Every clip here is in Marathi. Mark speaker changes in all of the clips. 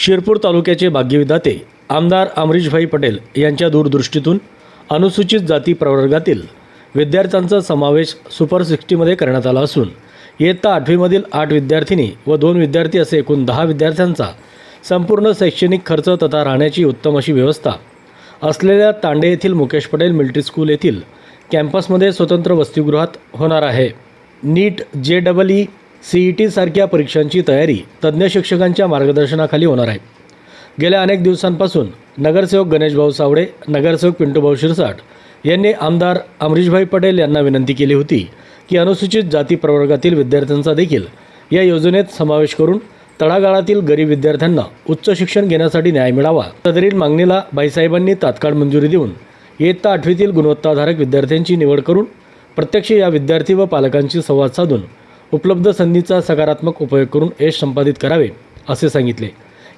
Speaker 1: शिरपूर तालुक्याचे भाग्यविधाते आमदार अमरीशभाई पटेल यांच्या दूरदृष्टीतून अनुसूचित जाती प्रवर्गातील विद्यार्थ्यांचा समावेश सुपर सिक्स्टीमध्ये करण्यात आला असून इयत्ता आठवीमधील आठ विद्यार्थिनी व दोन विद्यार्थी असे एकूण दहा विद्यार्थ्यांचा संपूर्ण शैक्षणिक खर्च तथा राहण्याची उत्तम अशी व्यवस्था असलेल्या तांडे येथील मुकेश पटेल मिलिटरी स्कूल येथील कॅम्पसमध्ये स्वतंत्र वसतिगृहात होणार आहे. नीट जे डबल ई ई टीसारख्या परीक्षांची तयारी तज्ज्ञ शिक्षकांच्या मार्गदर्शनाखाली होणार आहे. गेल्या अनेक दिवसांपासून नगरसेवक गणेशभाऊ सावडे नगरसेवक पिंटूभाऊ शिरसाट यांनी आमदार अमरीशभाई पटेल यांना विनंती केली होती की अनुसूचित जाती प्रवर्गातील विद्यार्थ्यांचा देखील या योजनेत समावेश करून तळागाळातील गरीब विद्यार्थ्यांना उच्च शिक्षण घेण्यासाठी न्याय मिळावा. सदरील मागणीला बाईसाहेबांनी तात्काळ मंजुरी देऊन इयत्ता आठवीतील गुणवत्ताधारक विद्यार्थ्यांची निवड करून प्रत्यक्ष या विद्यार्थी व पालकांशी संवाद साधून उपलब्ध संधीचा सकारात्मक उपयोग करून यश संपादित करावे असे सांगितले.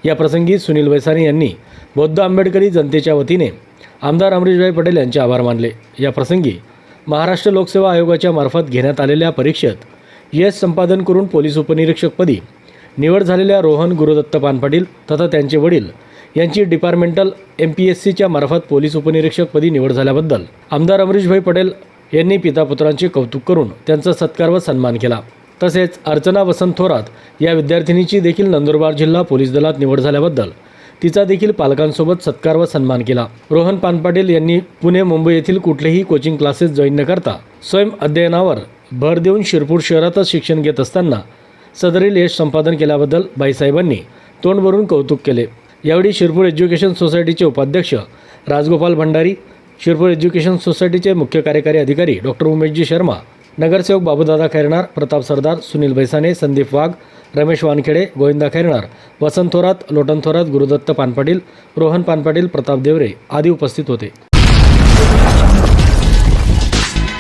Speaker 1: या प्रसंगी सुनील वैसाने यांनी बौद्ध आंबेडकरी जनतेच्या वतीने आमदार अमरीशभाई पटेल यांचे आभार मानले. या प्रसंगी महाराष्ट्र लोकसेवा आयोगाच्या मार्फत घेण्यात आलेल्या परीक्षेत यश संपादन करून पोलीस उपनिरीक्षकपदी निवड झालेल्या रोहन गुरुदत्त पानपाटील तथा त्यांचे वडील यांची डिपार्टमेंटल एम पी एस सीच्या मार्फत पोलीस उपनिरीक्षकपदी निवड झाल्याबद्दल आमदार अमरीशभाई पटेल यांनी पितापुत्रांचे कौतुक करून त्यांचा सत्कार व सन्मान केला. तसेच अर्चना वसंत थोरात या विद्यार्थिनीची देखील नंदुरबार जिल्हा पोलीस दलात निवड झाल्याबद्दल तिचा देखील पालकांसोबत सत्कार व सन्मान केला. रोहन पानपाटील यांनी पुणे मुंबई येथील कुठलेही कोचिंग क्लासेस जॉईन न करता स्वयं अध्ययनावर भर देऊन शिरपूर शहरातच शिक्षण घेत असताना सदरील यश संपादन केल्याबद्दल बाईसाहेबांनी तोंड भरून कौतुक केले. यावेळी शिरपूर एज्युकेशन सोसायटीचे उपाध्यक्ष राजगोपाल भंडारी शिरपूर एज्युकेशन सोसायटीचे मुख्य कार्यकारी अधिकारी डॉक्टर उमेशजी शर्मा नगरसेवक बाबूदादा खैरनार प्रताप सरदार सुनील भैसाने संदीप वाघ रमेश वानखेडे गोविंदा खैरनार वसंत थोरात लोटन थोरात गुरुदत्त पानपाटील रोहन पानपाटील प्रताप देवरे आदी उपस्थित होते.